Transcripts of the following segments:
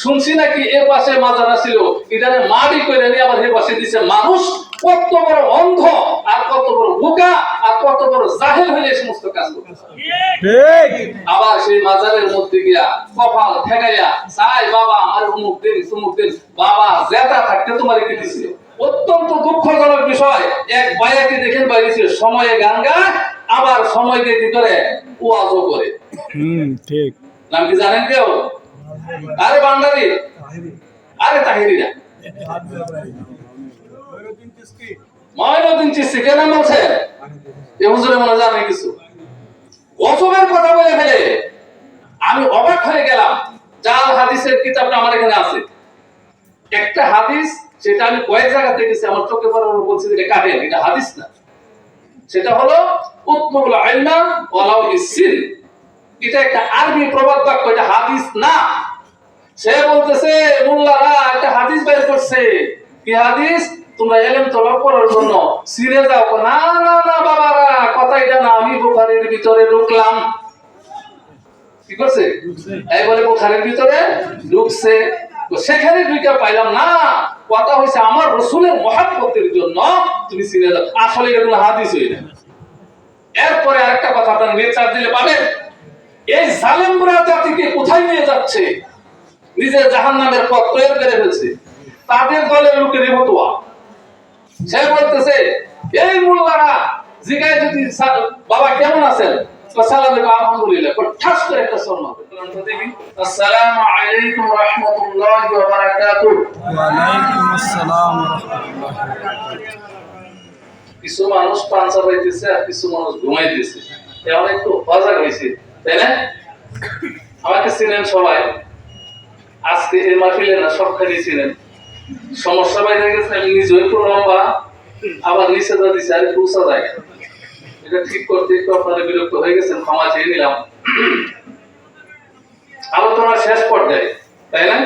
শুনছি নাকি এ পাশে মাজারা ছিল এখানে মাটি করে নিয়ে আবার এ পাশে দিছে মানুষ। কত বড় অন্ধ আর কত বড় বোকা আর কত বড় জাহেল হইলে সমস্ত কাজ করতে আবার সেই মাজারের মধ্যে গিয়া কপাল ঠেকাইয়া চাই বাবা আমার অমুক দিন সুমুক দিন বাবা জেতা থাকতে তোমার কি দিছিল? অত্যন্ত দুঃখজনক বিষয়। এক বায়াকে দেখেন বাইরেছে সময়ে গান গায় আবার সময়কে কি করে ওয়াজও করে। হুম ঠিক। নাম কি জানেন কেউ? আরে বান্দারি। আরে তাহিরি না। ময়নদিন চিস্তি কেন বলছে এ হুজুরে মনে জানে কিছু। গজবের কথা বলে ফেলে। আমি অবাক হয়ে গেলাম জাল হাদিসের কিতাবটা আমার এখানে আছে। একটা হাদিস সেটা আমি কয়েক জায়গা দেখেছি আমার চোখে পড়ার বলছি এটা কাটে এটা হাদিস না। সেটা হলো উত্তমুল আইনা ওয়ালাউ ইসিন এটা একটা আরবি প্রবাদ বাক্য এটা হাদিস না। সে বলতেছে মোল্লারা একটা হাদিস বের করছে। কি হাদিস? তোমরা এলেম তলব করার জন্য সিরে যাও। না না না বাবারা কথা এটা না আমি বুখারীর ভিতরে ঢুকলাম। কি করছে? এই বলে বুখারীর ভিতরে ঢুকছে। সেখানে ঢুকে পাইলাম না কথা হয়েছে আমার রসুলের মহাব্বতের জন্য তুমি সিরে যাও। আসলে এটা কোনো হাদিস হই না। এরপরে আরেকটা কথা আপনার নেচার দিলে পাবেন। এই জালেমরা জাতিকে কোথায় নিয়ে যাচ্ছে? নিজের জাহান নামের পথ তৈরি করে ফেলছে। তাদের দলের লোকের মতোয়া। সে বলতেছে এই মোল্লারা জিগায় যদি বাবা কেমন আছেন? তো সালাম আলহামদুলিল্লাহ ঠাস করে একটা শোন আসসালামু আলাইকুম রাহমাতুল্লাহি ওয়া বারাকাতুহু। ওয়ালাইকুম আসসালাম কিছু মানুষ পাঞ্চা পাইতেছে আর কিছু মানুষ ঘুমাইতেছে। এখন একটু সজাগ হয়েছে তাই না? আমাকে চিনেন সবাই। আজকে এই মাহফিলে না সবখানে ছিলেন। সমস্যা বাইরে গেছে আমি নিজেও একটু লম্বা, আবার নিচে যা দিছে, আর উঁচা যায়। এটা ঠিক করতে একটু আপনারা বিরক্ত হয়ে গেছেন, ক্ষমা চেয়ে নিলাম। আলোচনা শেষ পর্যায়ে, তাই না?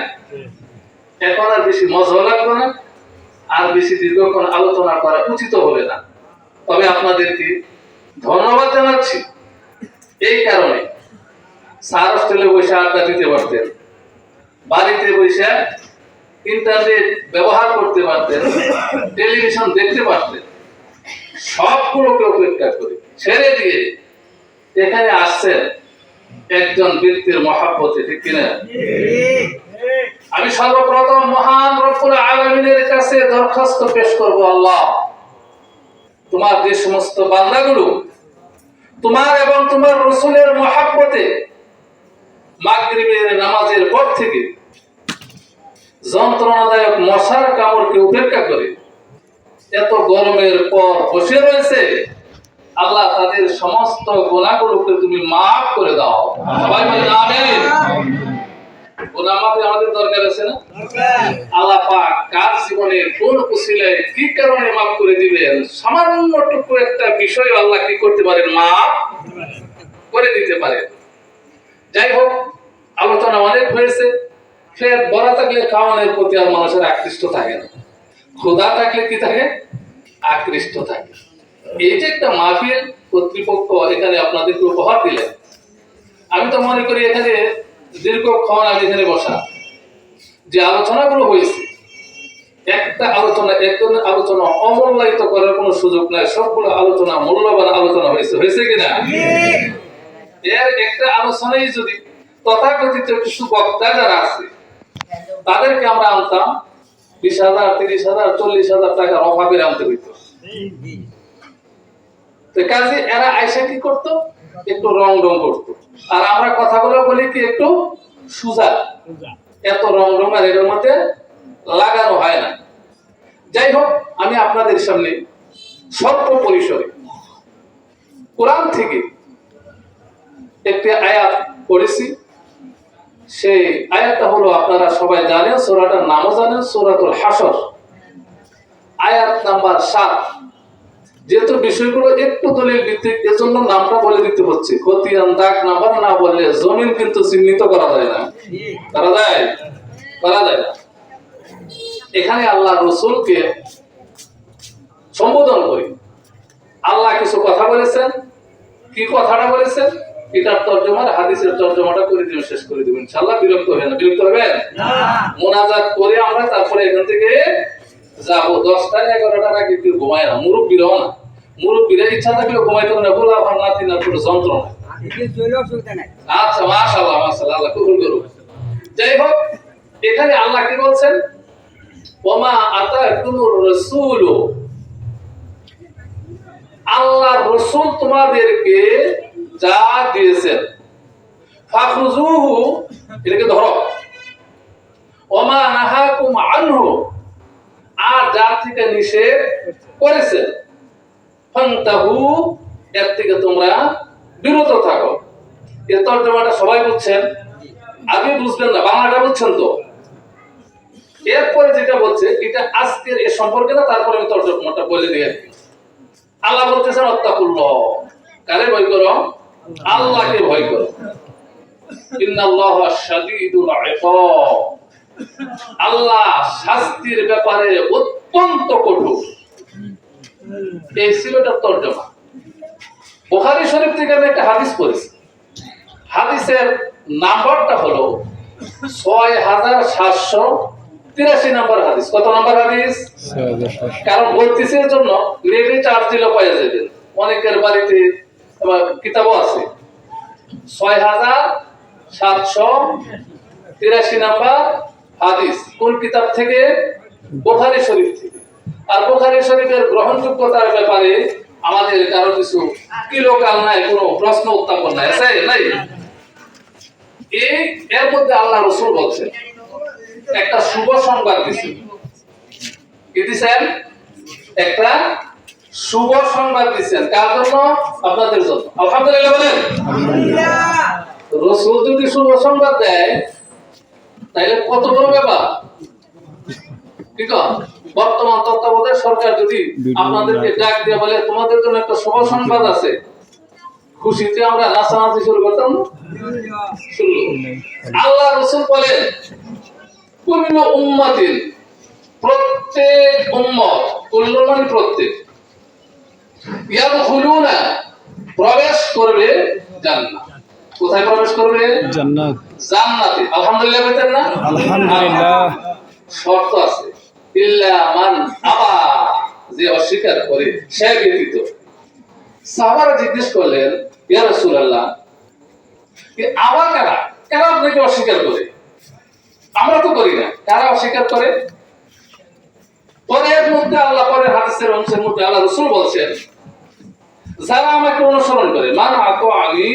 এখন আর বেশি মজা লাগবে না, আর বেশি দীর্ঘক্ষণ আলোচনা করা উচিত হবে না। তবে আপনাদেরকে ধন্যবাদ জানাচ্ছি। এই কারণে স্যার হোস্টেলে বসে আড্ডা দিতে পারতেন। বাড়িতে বসে ইন্টারনেট ব্যবহার করতে পারতেন টেলিভিশন দেখতে পারতেন সবগুলোকে উপেক্ষা করে, ছেড়ে দিয়ে এখানে আসছেন একজন ব্যক্তির মহাব্বতে, ঠিক কিনা? আমি সর্বপ্রথম মহান রব্বুল আলামিনের কাছে দরখাস্ত পেশ করব, আল্লাহ। তোমার যে সমস্ত বান্দাগুলো, তোমার এবং তোমার রসুলের মহাব্বতে মাগরিবের নামাজের পর থেকে যন্ত্রণাদায়ক মশার কামড়কে উপেক্ষা করে এত গরমের পর বসে রয়েছে, আল্লাহ তাদের সমস্ত গোনাগুলোকে তুমি মাফ করে দাও। সবাই বলে আমিন। গোনা মাফি আমাদের দরকার আছে না? আল্লাহ পাক কার জীবনে কোন উসিলায় কি কারণে মাফ করে দিবেন? সামান্যটুকু একটা বিষয় আল্লাহ কি করতে পারেন? মাফ করে দিতে পারেন। যাই হোক আলোচনা অনেক হয়েছে। ফের বড় থাকলে খাওয়ানোর প্রতি আর মানুষের আকৃষ্ট থাকে না। ক্ষুধা থাকলে কি থাকে? আকৃষ্ট থাকে। এই যে একটা মাহফিল কর্তৃপক্ষ এখানে আপনাদেরকে উপহার দিলেন আমি তো মনে করি এখানে দীর্ঘক্ষণ আমি এখানে বসা। যে আলোচনাগুলো হয়েছে একটা আলোচনা একজনের আলোচনা অমূল্যায়িত করার কোনো সুযোগ নাই। সবগুলো আলোচনা মূল্যবান আলোচনা হয়েছে। হয়েছে কিনা? এর একটা আলোচনাই যদি তথাকথিত কিছু বক্তা যারা আছে তাদেরকে আমরা আনতাম বিশ হাজার তিরিশ হাজার চল্লিশ হাজার টাকার অভাবে আনতে হইতো। তো কাজে এরা আইসা কি করতো? একটু রং রং করতো। আর আমরা কথাগুলো বলি কি একটু সুজা। এত রং রং আর এর মধ্যে লাগানো হয় না। যাই হোক আমি আপনাদের সামনে স্বল্প পরিসরে কোরআন থেকে একটি আয়াত পড়েছি। সেই আয়াতটা হলো আপনারা সবাই জানেন, সোরাটার নামও জানেন, সোরাতুল হাসর আয়াত নাম্বার সাত। যেহেতু বিষয়গুলো একটু দলিল ভিত্তিক, এজন্য নামটা বলে দিতে হচ্ছে। খতিয়ান, দাগ নাম্বার না বললে জমিন কিন্তু চিহ্নিত করা যায় না। করা যায়? করা যায় না। এখানে আল্লাহ রসুলকে সম্বোধন করি। আল্লাহ কিছু কথা বলেছেন? কি কথাটা বলেছেন? কিতাব তর্জমার হাদিসের তর্জমাটা করে দিবেন শেষ করে দিবেন। ইনশাআল্লাহ বিরক্ত হবে না। বিরক্ত হবেন? মোনাজাত করে আমরা তারপরে এখান থেকে যাব। দশটা এগারোটার আগে কেউ ঘুমায় না। মুরব্বীরাও না। মুরব্বীরা ইচ্ছা থাকলে ঘুমাইতে না। গোলা ভার নাতি না কোনো যন্ত্রণা আচ্ছা মাশাআল্লাহ মাশাআল্লাহ আল্লাহ কবুল করুক। যাই হোক এখানে আল্লাহ কি বলছেন? ওমা আতাকুমুর রাসূল। আল্লাহ রসুল তোমাদেরকে যা দিয়েছেন। এটাকে ধরো। না, বাংলাটা বুঝছেন তো? এরপরে যেটা বলছে, এটা আজকের এ সম্পর্কে না, তারপরে আমি তর্জমাটা বলে দিয়ে। আল্লাহ বলতেছেন অত্তাকুল্লাহ কারে ভয় করো? আল্লাহকে ভয় করো। ইন্নাল্লাহ শাদীদুল ইকাব। আল্লাহ শাস্তির ব্যাপারে অত্যন্ত কঠোর। এই ছিল এটার তর্জমা। বুখারী শরীফ থেকে আমি একটা হাদিস পড়েছি। হাদিসের নাম্বারটা হলো ছয় হাজার সাতশো তিরাশি নম্বর হাদিস। কত নম্বর হাদিস? কারণ বলতেছে এর জন্য নেটে চার্জ দিলে পাওয়া যাবে? অনেকের বাড়িতে আবার কিতাবও আছে। ছয় হাজার সাতশো তিরাশি নাম্বার হাদিস। কোন কিতাব থেকে? বোখারি শরীফ থেকে। আর বোখারি শরীফের গ্রহণযোগ্যতার ব্যাপারে আমাদের কারও কিছু কিলোকাল নাই, কোনো প্রশ্ন উত্থাপন নাই, আছে নাই? এই, এর মধ্যে আল্লাহ রসুল বলছেন, একটা শুভ সংবাদ দিছে। কি দিছেন? একটা শুভ সংবাদ দিচ্ছেন। কার জন্য? আপনাদের জন্য। আলহামদুলিল্লাহ বলেন। রসুল যদি শুভ সংবাদ দেয় তাহলে কত বড় ব্যাপার? ঠিক বর্তমান তত্ত্বাবধায়ক সরকার যদি আপনাদেরকে ডাক দিয়ে বলে তোমাদের জন্য একটা শুভ সংবাদ আছে। খুশিতে আমরা নাচানাচি শুরু করতাম? আল্লাহ রসুল বলেন কুল্লু উম্মাতিন প্রত্যেক উম্মত কুল্লু মানে প্রত্যেক ইয়াদখুলুনা প্রবেশ করবে জান্নাত। কোথায় প্রবেশ করবে? জান্নাত। জান্নাতে। আলহামদুলিল্লাহ না? আলহামদুলিল্লাহ। শর্ত আছে। ইল্লা মান আবা যে অস্বীকার করে সে ব্যতীত। সাহাবারা জিজ্ঞেস করলেন ইয়া রাসূলুল্লাহ যে কারা? কারা আপনাকে অস্বীকার করে? আমরা তো করি না। কারা অস্বীকার করে? পরের মধ্যে আল্লাহ পরের হাদিসের অংশের মধ্যে আল্লাহ রসুল বলছেন যারা আমাকে অনুসরণ করে আতো আমি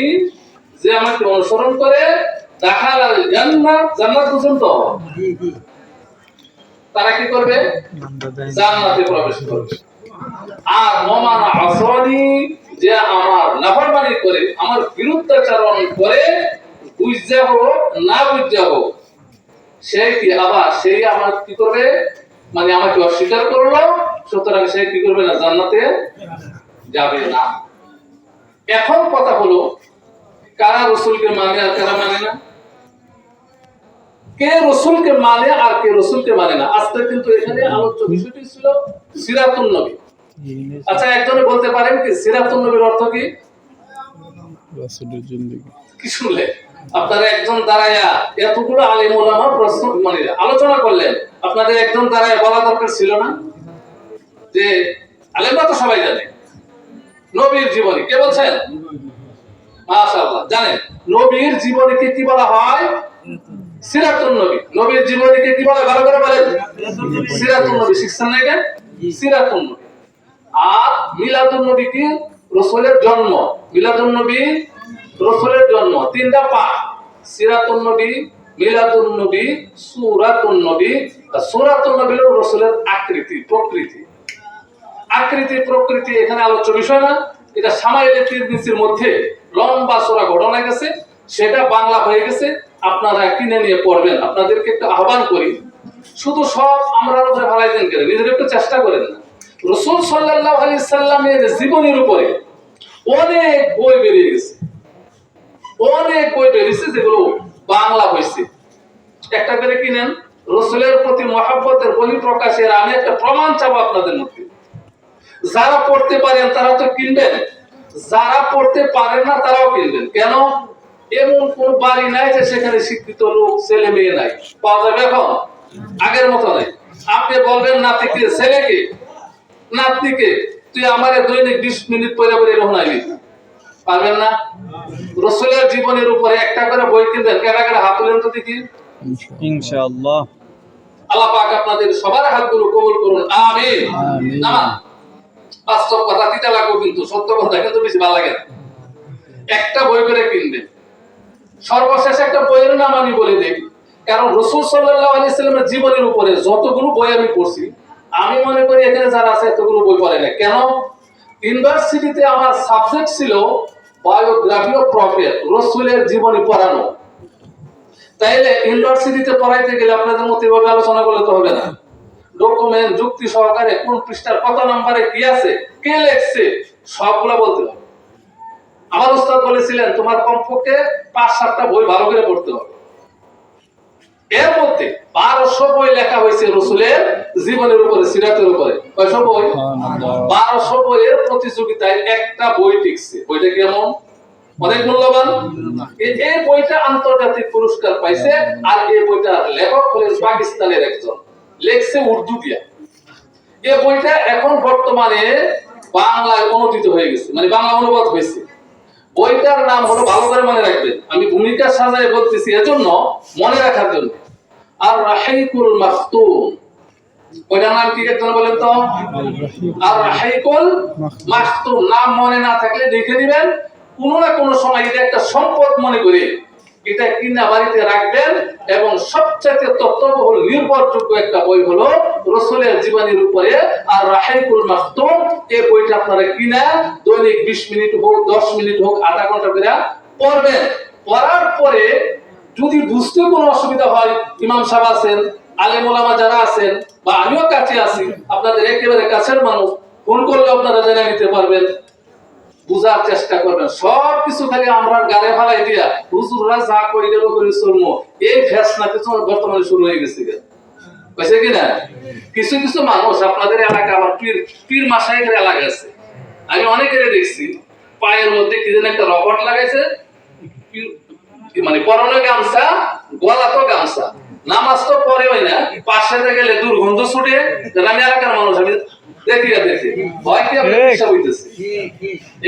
যে আমাকে অনুসরণ করে, দেখাল জান্নাত জান্নাত বুঝুন তো তারা কি করবে? জান্নাতে প্রবেশ করবে। আর মমান যে আমার নাফরমানি করে, আমার বিরুদ্ধাচরণ করে হোক, না বুঝতে হোক সেই কি আবার সেই আমার কি করবে? মানে আমাকে অস্বীকার করল, সুতরাং সে কি করবে না জান্নাতে? যাবে না। এখন কথা হলো কারা রসুলকে মানে আর কারা মানে না? কে রসুলকে মানে আর কে রসুলকে মানে না? আজকে কিন্তু এখানে আলোচ্য বিষয়টি ছিল সিরাতুন নবী। আচ্ছা একজনে বলতে পারেন কি সিরাতুন নবীর অর্থ কি? কি শুনলে আপনারা একজন দাঁড়ায়া এতগুলো আলিম ওলামা প্রশ্ন মানে আলোচনা করলেন। আপনাদের একজন দাঁড়ায় বলা দরকার ছিল না? যে আলেমরা তো সবাই জানে। নবীর জীবনী। কে বলছেন? মাশাআল্লাহ। জানেন, নবীর জীবনীকে কি বলা হয়? সিরাতুন নবী। নবীর জীবনীকে কি বলে ভালো করে বলেন। সিরাতুন নবী। শিখছেন না এটা? সিরাতুন নবী। আর মিলাদুন নবী কি? রসুলের জন্ম। মিলাদুন নবী, রসুলের জন্ম। তিনটা সিরাতুন নবী, মিলাদুন নবী, সুরাতুন নবী। সুরাতুন নবী রসুলের আকৃতি, প্রকৃতি। আকৃতি, প্রকৃতি এখানে আলোচ্য বিষয় না? এটা সামাইলে তিরমিজির মধ্যে লম্বা সোরা ঘটনা গেছে, সেটা বাংলা হয়ে গেছে, আপনারা কিনে নিয়ে পড়বেন। আপনাদেরকে একটু আহ্বান করি, শুধু সব আমরা উপরে ভালাই দেন কেন? নিজের একটু চেষ্টা করেন না। রসুল সাল্লাহ আলি সাল্লামের জীবনের উপরে অনেক বই বেরিয়ে গেছে। অনেক বই বেরিয়েছে যেগুলো বাংলা হয়েছে। একটা করে কিনেন, রসুলের প্রতি মহাব্বতের বলি প্রকাশের আমি একটা প্রমাণ চাবো আপনাদের মধ্যে। যারা পড়তে পারেন তারা তো কিনবেন। যারা পড়তে পারেন না তারাও কিনবেন। কেন? এমন কোন বাড়ি নাই যে সেখানে শিক্ষিত লোক ছেলে মেয়ে নাই। পাওয়া যাবে এখন? আগের মতো নাই। আপনি বলবেন নাতিকে ছেলেকে? নাতনিকে? তুই আমার দৈনিক বিশ মিনিট পরে পরে এরকম আইবি পারবেন না? রসুলের জীবনের উপরে একটা করে বই কিনবেন। কেনা কেনা হাত তুলেন তো দেখি। ইনশাআল্লাহ। আল্লাহ পাক আপনাদের সবার হাতগুলো কবুল করুন। আমিন। আমিন। বাস্তব কথা তিতা লাগবে কিন্তু, সত্য কথা কিন্তু বেশি ভালো লাগে একটা বই করে কিনবেন। সর্বশেষ একটা বইয়ের নাম আমি বলে দিই। কারণ রসুল সাল্লাহ আলি সাল্লামের জীবনের উপরে যতগুলো বই আমি পড়ছি, আমি মনে করি এখানে যারা আছে এতগুলো বই পড়ে না কেন? ইউনিভার্সিটিতে আমার সাবজেক্ট ছিল বায়োগ্রাফি অফ প্রফেট, রসুলের জীবনী পড়ানো। তাইলে ইউনিভার্সিটিতে পড়াইতে গেলে আপনাদের মতো এভাবে আলোচনা করলে তো হবে না। ডকুমেন্ট যুক্তি সহকারে কোন পৃষ্ঠার কত নম্বরে কি আছে কে লেখছে সবগুলো বলতে হবে। আমার উস্তাদ বলেছিলেন তোমার কমপক্ষে পাঁচ সাতটা বই ভালো করে পড়তে হবে। এর মধ্যে বারোশো বই লেখা হয়েছে রসুলের জীবনের উপরে সিরাতের উপরে। কয়শো বই? বারোশো বইয়ের প্রতিযোগিতায় একটা বই টিকছে। বইটা কেমন? অনেক মূল্যবান। এই বইটা আন্তর্জাতিক পুরস্কার পাইছে আর এই বইটা লেখক হলেন পাকিস্তানের একজন। লেখছে উর্দু দিয়া। এই বইটা এখন বর্তমানে বাংলায় অনুদিত হয়ে গেছে মানে বাংলা অনুবাদ হয়েছে। বইটার নাম হলো ভালো করে মনে রাখবেন, আমি ভূমিকা সাজায় বলতেছি এজন্য মনে রাখার জন্য। আর রাহিকুল মাখতুম ওইটার নাম কি একজন বলেন তো? আর রাহিকুল মাখতুম, নাম মনে না থাকলে লিখে দিবেন, কোনো না কোনো সময় এটা একটা সম্পদ মনে করে এটা কিনা বাড়িতে রাখবেন এবং সবচেয়ে তত্ত্ববহুল নির্ভরযোগ্য একটা বই হলো রসুলের জীবনীর উপরে আর রাহিকুল মাখতুম এই বইটা আপনারা কিনা দৈনিক বিশ মিনিট হোক, দশ মিনিট হোক, আধা ঘণ্টা করে পড়বেন। পড়ার পরে যদি বুঝতে কোনো অসুবিধা হয়, ইমাম সাহেব আছেন, আলেম ওলামা যারা আছেন বা আমিও কাছে আছি, আপনাদের একেবারে কাছের মানুষ, ফোন করলে আপনারা জেনে নিতে পারবেন। বুঝার চেষ্টা করবেন। সব কিছু খালি আমরা গালে ফালাই দিয়া হুজুররা যা করি গেল করে চলমো। এই ফেসনা কিছু বর্তমানে শুরু হয়ে গেছে গে। হয়েছে কি না? কিছু কিছু মানুষ আপনাদের এলাকা আবার পীর পীর মাসাইকের এলাকা আছে। আমি অনেকের দেখছি, পায়ের মধ্যে কি যেন একটা রবট লাগাইছে। মানে পরনে গামছা, গলা তো গামছা। নামাজ তো পরে হয় না, পাশে গেলে দুর্গন্ধ ছুটে আমি এলাকার মানুষ, আমি দেখি আর ভয় কি আপনি হিসাব হইতেছে?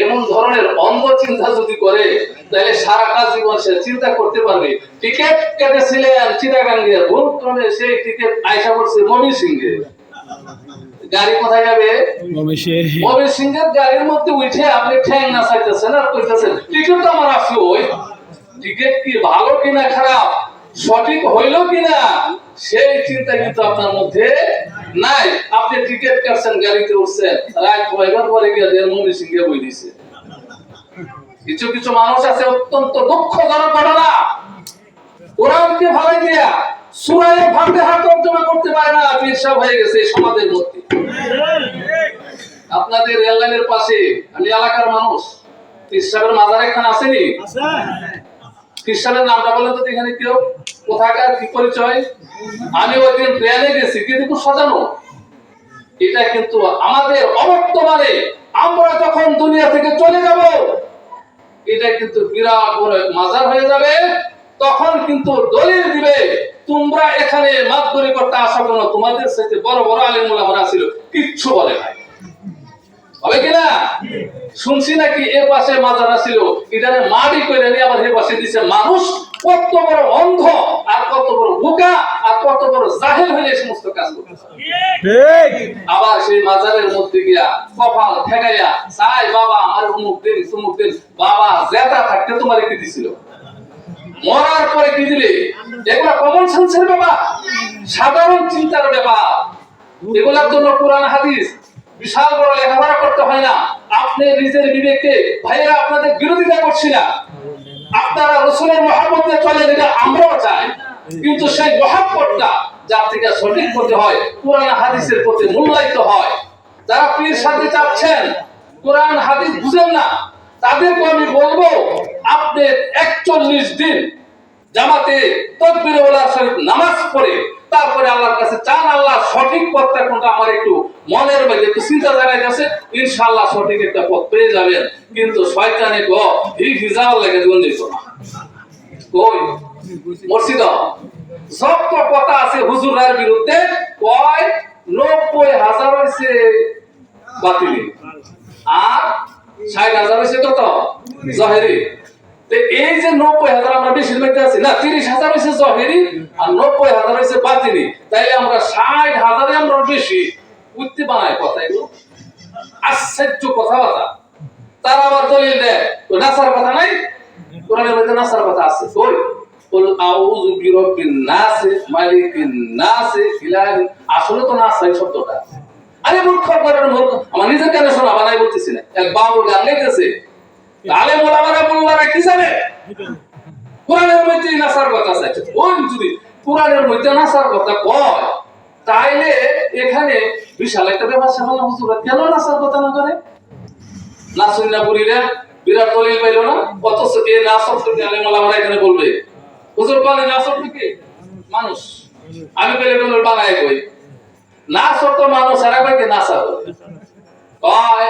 এমন ধরনের অন্ধ চিন্তা যদি করে তাহলে সারাটা জীবন সে চিন্তা করতে পারবে। টিকিট কেটেছিলেন চিটাগাঙ্গে ভুল ক্রমে সেই টিকিট আয়সা করছে মমি সিংহে। গাড়ি কোথায় যাবে? মমি সিংহের গাড়ির মধ্যে উঠে আপনি ঠ্যাং না চাইতেছেন আর কইতেছেন টিকিট তো আমার আছে ওই। টিকিট কি ভালো কিনা খারাপ? সঠিক হইল কিনা? সেই চিন্তা কিন্তু আপনার মধ্যে নাই, আপনি টিকিট কাটছেন গাড়িতে উঠছেন রাত হইবার পরে গিয়ে দেড় বই দিছে। কিছু কিছু মানুষ আছে, অত্যন্ত দুঃখজনক ঘটনা। কোরআনকে দিয়া সুরায় ফাতিহা তর্জমা করতে পারে না সাহেব হয়ে গেছে সমাজের মধ্যে। আপনাদের রেললাইনের পাশে, আমি এলাকার মানুষ, পীর সাহেবের মাজার এখানে আসেনি? খ্রিস্টানের নামটা বলেন তো এখানে কেউ, কোথাকার, কি পরিচয়? আমি ওই দিন ট্রেনে গেছি, কিন্তু খুব সাজানো। এটা কিন্তু আমাদের অবর্তমানে আমরা যখন দুনিয়া থেকে চলে যাব, এটা কিন্তু বিরাট বড় মাজার হয়ে যাবে। তখন কিন্তু দলিল দিবে, তোমরা এখানে মাতবরি করতে আসা কেন? তোমাদের সাথে বড় বড় আলিম ওলামারা ছিল। কিচ্ছু বলে নাই। হবে কিনা শুনছি নাকি এ পাশে মাজারা ছিল এখানে মাটি করে নিয়ে আবার এ পাশে দিছে মানুষ কত বড় অন্ধ আর কত বড় বোকা আর কত বড় জাহেল হইলে সমস্ত কাজ করতে আবার সেই মাজারের মধ্যে গিয়া কপাল ঠেকাইয়া চাই বাবা আমার অমুক দিন সুমুক দিন বাবা জেতা থাকতে তোমার কি দিছিল? মরার পরে কি দিলে? এগুলা কমন সেন্সের ব্যাপার। সাধারণ চিন্তার ব্যাপার। এগুলার জন্য কোরআন হাদিস। বিশাল বড় লেখাপড়া করতে হয় না। আপনি নিজের বিবেককে ভাইয়েরা, আপনাদের বিরোধিতা করছি না। আপনারা রসুলের মহাব্বতে চলে যেটা আমরাও চাই। কিন্তু সেই মহাব্বতটা যার থেকে সঠিক করতে হয়, কোরআন হাদিসের প্রতি মূল্যায়িত হয়। যারা পীর সাথে চাচ্ছেন কোরআন, হাদিস বুঝেন না তাদেরকে আমি বলব, আপনি একচল্লিশ দিন জামাতে শরীফ নামাজ পড়ে তারপরে আল্লাহর কাছে চান আল্লাহ সঠিক পথটা কোনটা আমার একটু মনের মধ্যে একটু চিন্তা জায়গায় আছে, ইনশাআল্লাহ সঠিক একটা পথ পেয়ে যাবেন। কিন্তু শয়তানে গো, হি হিজাও লাগে গুঞ্জিত না কই? মসজিদ? যত কথা আছে হুজুরের বিরুদ্ধে, কয়? নব্বই হাজার হয়েছে বাতিল। আর ষাট হাজার হয়েছে কত? জহেরি। এই যে নব্বই হাজার আমরা মধ্যে আছি, না, তিরিশ হাজার হয়েছে জহেরি আর নব্বই হাজার হয়েছে বাতিলি তাইলে আমরা ষাট হাজারে আমরা বেশি। উঠতে বানায় কথা এগুলো। আশ্চর্য কথাবার্তা। তারা আবার দলিল দেয় নাসার কথা নাই? কোরআনের মধ্যে নাসার কথা আছে। কই? কুল আউযু নাস মালিকিন নাস ইলাহি আসলে তো নাস এই শব্দটা। আরে মূর্খ করার মূর্খ। আমার নিজের কানে শোনা বানাই বলতেছি না। এক বাউল গান গাইতেছে। আলে মোলামারা মোল্লারা কি জানে? কোরআনের মধ্যে নাসার কথা আছে। ওই যদি কোরআনের মধ্যে নাসার কথা কয়, তাইলে এখানে বিশাল একটা ব্যাপার সেখানে হুজুরা, কেন নাসার কথা না করে? নাসুন্নাপুরীরা বিরাট দলিল পাইল না? অথচ এ নাসব থেকে আলেম আলামারা এখানে বলবে। হুজুর বলে নাসব থেকে? মানুষ। আমি পেলে বলব বানায় কই? নাসব তো মানুষ, আর একবার নাসা কয়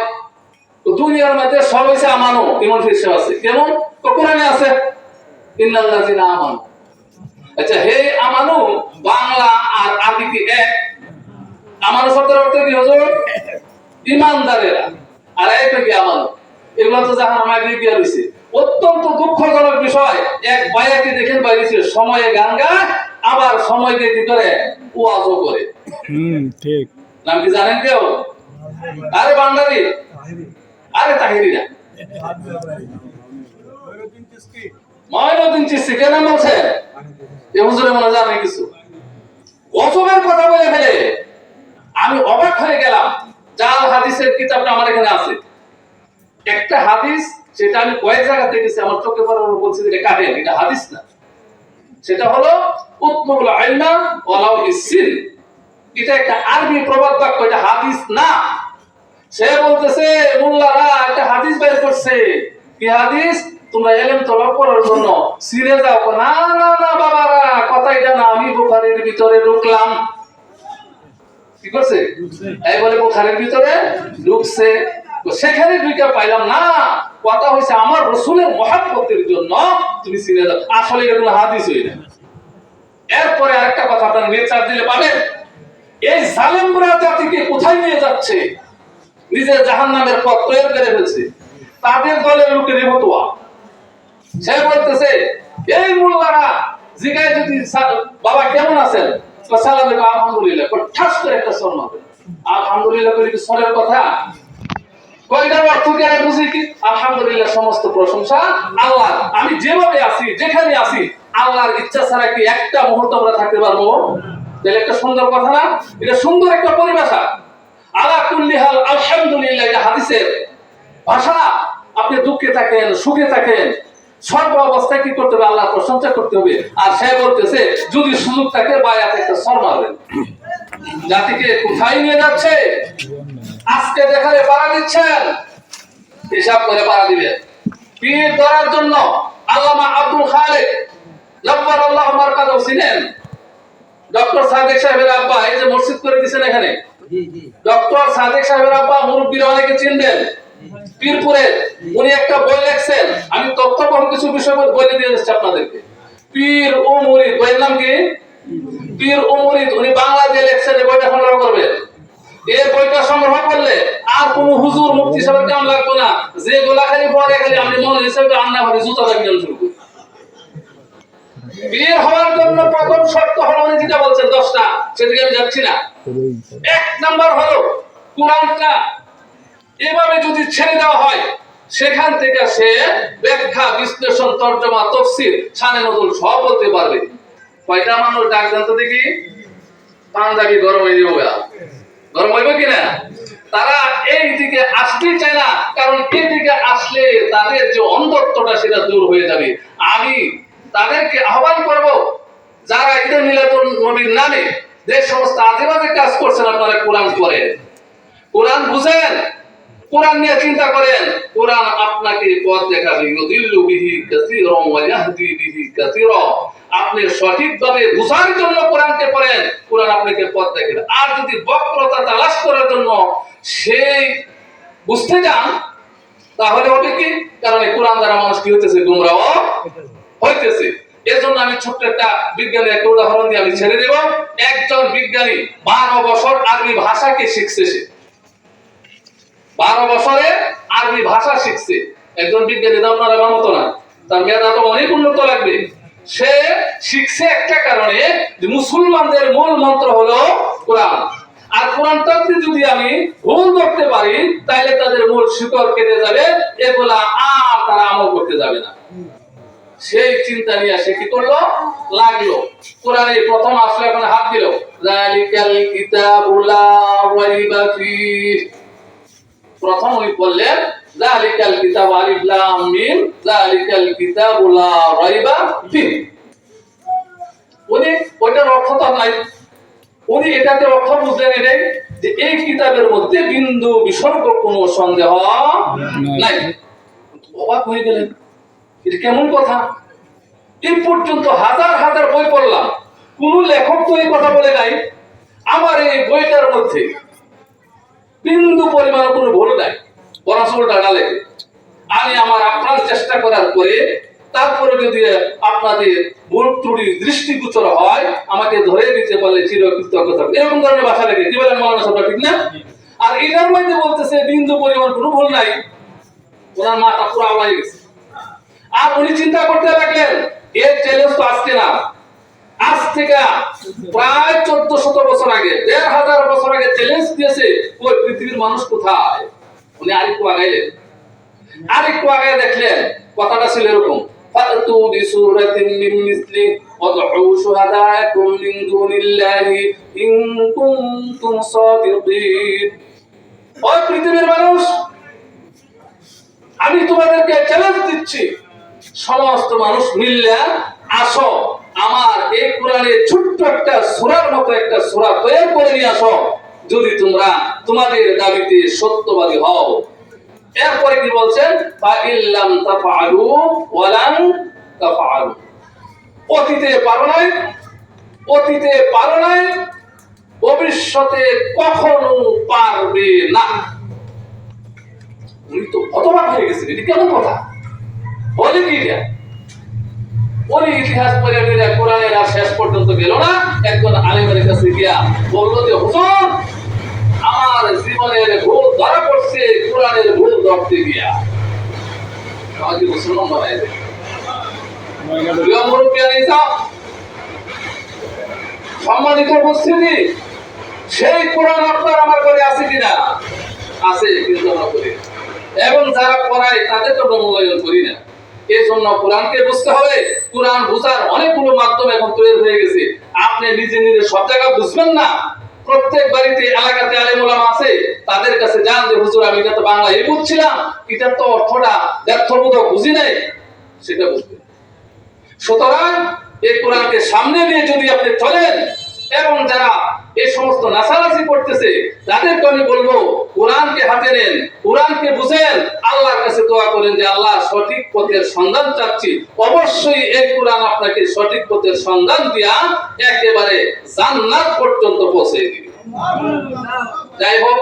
তো দুনিয়ার মধ্যে সব হইছে আমানো ইমন ফিরসে আছে। কেমন? তো কোরআনে আছে ইন্নাল্লাযিনা আমানু। আচ্ছা হে আমানু বাংলা আর আরবি এক। আমানু শব্দের অর্থ কি হুজুর? ইমানদারেরা। আর একটা কি আমানত এগুলো তো জাহান আমার দিয়ে গিয়ে রয়েছে অত্যন্ত দুঃখজনক বিষয়। এক বায়াকে দেখেন বাইরেছে সময়ে গান গায় আবার সময়কে কি করে? ওয়াজও করে। হুম ঠিক। নাম কি জানেন কেউ? আরে বান্দারি। কথা বলে ফেলে। আমি অবাক হয়ে গেলাম জাল হাদিসের কিতাবটা আমার এখানে আছে। একটা হাদিস সেটা আমি কয়েক জায়গা দেখেছি, আমার চোখে পড়ার বলছি যে এটা হাদিস না। সেটা হলো উত্তমুল আইনা ওয়ালাউ বিসিন। এটা একটা আরবি প্রবাদ বাক্য, এটা হাদিস না। সে বলতেছে মোল্লারা একটা হাদিস বের করছে। কি হাদিস? তোমরা এলেম তলব করার জন্য সিরে যাও। না না না বাবারা কথা এটা না আমি বুখারীর ভিতরে ঢুকলাম। কি করছে? এই বলে বুখারীর ভিতরে ঢুকছে। সেখানে ঢুকে পাইলাম না কথা হয়েছে আমার রসুলের মহাব্বতের জন্য তুমি সিরে যাও। আসলে এটা কোনো হাদিস হই না। এরপরে আরেকটা কথা আপনারা নেট চার্জ দিলে পাবেন। এই জালেমরা জাতিকে কোথায় নিয়ে যাচ্ছে? নিজের জাহান নামের পথ তৈরি করে ফেলছে। তাদের দলের লোকের মতোয়া সে বলতেছে, এই মোল্লারা জিগায় যদি বাবা কেমন আছেন? সালাম দেবে আলহামদুলিল্লাহ। ঠাস করে একটা সর মারবে আলহামদুলিল্লাহ করে কি সরের কথা? কয়টার অর্থ আর বুঝি কি? আলহামদুলিল্লাহ, সমস্ত প্রশংসা আল্লাহ আমি যেভাবে আছি, যেখানে আছি, আল্লাহর ইচ্ছা ছাড়া কি একটা মুহূর্ত আমরা থাকতে পারব? তাহলে একটা সুন্দর কথা না? এটা সুন্দর একটা পরিভাষা। আলা কুল্লি হাল আলহামদুলিল্লাহ, এটা হাদিসের ভাষা। আপনি দুঃখে থাকেন, সুখে থাকেন, সর্ব অবস্থায় কি করতে হবে? আল্লাহর প্রশংসা করতে হবে। আর সে বলতেছে, যদি সুযোগ থাকে, বায়াতে একটা সর মারবেন জাতিকে কোথায় নিয়ে যাচ্ছে? আজকে যেখানে পাড়া দিচ্ছেন, হিসাব করে পাড়া দিবেন। পীর ধরার জন্য আল্লামা আব্দুল খালেক জব্বার আল্লাহ মার্কাদও ছিলেন। ডক্টর সাদেক সাহেবের আব্বা এই যে মসজিদ করে দিয়েছেন এখানে। ডক্টর সাদেক সাহেবের আব্বা মুরব্বীরা অনেকে চিনবেন। পীরপুরে উনি একটা বই লেখছেন। আমি তথ্য কিছু বিষয় বলে দিয়ে যাচ্ছি আপনাদেরকে। পীর ও মুরিদ, বইয়ের নাম কি? পীর ও মুরিদ, উনি বাংলা দিয়ে লেখছেন, এই বইটা সংগ্রহ করবেন। এই বইটা সংগ্রহ করলে আর কোন হুজুর মুক্তি সাহেবের কেমন লাগতো না? যে গোলা খালি পরে খালি আমি মনে হিসেবে আন্না ভাবে জুতা দাবি শুরু করি বিয়ে হওয়ার জন্য প্রথম শর্ত হলো উনি যেটা বলছেন, দশটা। সেদিকে আমি যাচ্ছি না। এক নাম্বার হলো কোরআনটা এভাবে যদি ছেড়ে দেওয়া হয়, সেখান থেকে সে ব্যাখ্যা, বিশ্লেষণ, তর্জমা, তফসির ছানে নতুন সব বলতে পারবে। কয়টা মানুষ ডাক জানতো দেখি। পাঞ্জাবি গরম হয়ে যাবে গরম হইবে কিনা? তারা এই দিকে আসতেই চায় না, কারণ এই দিকে আসলে তাদের যে অন্ধত্বটা সেটা দূর হয়ে যাবে। আমি তাদেরকে আহ্বান করব, যারা ঈদে মিলাদুন নবীর নামে যে সমস্ত আজেবাজে কাজ করছেন, আপনারা কোরআন করেন কোরআন বুঝেন, কোরআন নিয়ে চিন্তা করেন। কোরআন আপনাকে পথ দেখাবে। ইউদিল্লু বিহি কাসীরান ওয়া বিহি কাসীরা। আপনি সঠিকভাবে বুঝার জন্য কোরআনকে পড়েন, কোরআন আপনাকে পথ দেখাবে। আর যদি বক্রতা তালাশ করার জন্য সেই বুঝতে যান তাহলে হবে কি? কারণ কোরআন দ্বারা মানুষ কি হইতেছে? গুমরাহ হইতেছে। এর জন্য আমি ছোট্ট একটা বিজ্ঞানের একটা উদাহরণ দিয়ে আমি ছেড়ে দেব। একজন বিজ্ঞানী বারো বছর আরবি ভাষাকে শিখছে সে। বারো বছরে আরবি ভাষা শিখছে। একজন বিজ্ঞানী তো আপনার আমার মতো না। তার মেধা তো অনেক উন্নত লাগবে। সে শিখছে একটা কারণে মুসলমানদের মূল মন্ত্র হলো কোরআন। আর কোরআন তত্ত্বে যদি আমি ভুল ধরতে পারি তাহলে তাদের মূল শিকড় কেটে যাবে, এগুলা আর তারা আমল করতে যাবে না। সেই চিন্তা নিয়ে সে কি করল? লাগল। কোরআনে প্রথম আসলে এখন হাত দিল। জালিকাল কিতাবুলা ফিহ প্রথম উনি বললেন জালিকাল কিতাব আলিফ লাম মিম জালিকাল কিতাবু লা রাইবা ফিহ উনি ওইটার অর্থ তো নাই। উনি এটাতে অর্থ বুঝলেন এটাই যে এই কিতাবের মধ্যে বিন্দু বিসর্গ কোনো সন্দেহ নাই। অবাক হয়ে গেলেন। এটা কেমন কথা? এই পর্যন্ত হাজার হাজার বই পড়লাম। কোন লেখক তো এই কথা বলে নাই। আমার এই বইটার মধ্যে বিন্দু পরিমাণ কোনো ভুল নাই। বরঞ্চ উল্টাটা লেখে আমি আমার আপ্রাণ চেষ্টা করার পরে, তারপরে যদি আপনাদের ভুল ত্রুটি দৃষ্টিগোচর হয়, আমাকে ধরে দিতে পারলে চিরকৃতজ্ঞতা। এরকম ধরনের ভাষা লেখে কি বলেন মৌলানা সাহেব, ঠিক না? আর এটার মধ্যে বলতেছে, বিন্দু পরিমাণ কোনো ভুল নাই। ওনার মাথা পুরো আওয়াই গেছে। আর উনি চিন্তা করতে লাগলেন এর চ্যালেঞ্জ তো আজকে না। আজ থেকে প্রায় চোদ্দ শত বছর আগে, দেড় হাজার বছর আগে চ্যালেঞ্জ দিয়েছে ওই পৃথিবীর মানুষ কোথায়? উনি আরেকটু আগাইলেন। আরেকটু আগে দেখলেন, কথাটা ছিল এরকম ফাতু বিসূরাতিন মিন মিসলি ওয়াদউ শুহাদাকুম মিন দুনিল্লাহি ইন কুনতুম সাদিকিন। ওই পৃথিবীর মানুষ, আমি তোমাদেরকে চ্যালেঞ্জ দিচ্ছি সমস্ত মানুষ মিললে, আসো, আমার এই কোরআনের ছোট্ট একটা সুরার মতো একটা সূরা তৈরি করে নিয়ে আসো। যদি তোমরা তোমাদের দাবিতে সত্যবাদী হও। এরপরে কি বলছেন ফা ইল্লাম ওয়ালান অতীতে পারো নাই, অতীতে পারো নাই, ভবিষ্যতে কখনো পারবে না। উনি তো হতবাক হয়ে গেছেন এটি কেমন কথা? এটা উনি ইতিহাস পড়ে ফিরে কোরআনের আর শেষ পর্যন্ত গেল না। একজন আলিমের কাছে গিয়া বলল যে, হুজুর, আমার জীবনের ভুল ধরা পড়ছে কোরআনের ভুল ধরতে গিয়া। আমাকে মুসলমান বানাই দেয়। সম্মানিত সেই কোরআন আপনার আমার ঘরে আছে কিনা? আছে কিন্তু আমরা করি। এবং যারা পড়ায়, তাদের তো মূল্যায়ন করি না। এই কোরআনকে বুঝতে হবে। কোরআন অনেকগুলো মাধ্যম এখন তৈরি হয়ে গেছে। আপনি নিজে নিজে সব জায়গা বুঝবেন না। প্রত্যেক বাড়িতে এলাকাতে আছে, তাদের কাছে যান যে, হুজুর, আমি এটা তো বাংলা এই বুঝছিলাম। এটার তো অর্থটা ব্যর্থবোধক বুঝি নাই। সেটা বুঝবেন। সুতরাং এই কোরআনকে সামনে নিয়ে যদি আপনি চলেন, এবং যারা এই সমস্ত নাসানাসি করতেছে, তাদেরকে আমি বলব, কোরআনকে হাতে নেন, কোরআনকে বুঝেন, আল্লাহর কাছে দোয়া করেন যে আল্লাহ সঠিক পথের সন্ধান চাচ্ছি। অবশ্যই এই কোরআন আপনাকে সঠিক পথের সন্ধান দিয়া একেবারে জান্নাত পর্যন্ত পৌঁছে দিবে। যাই হোক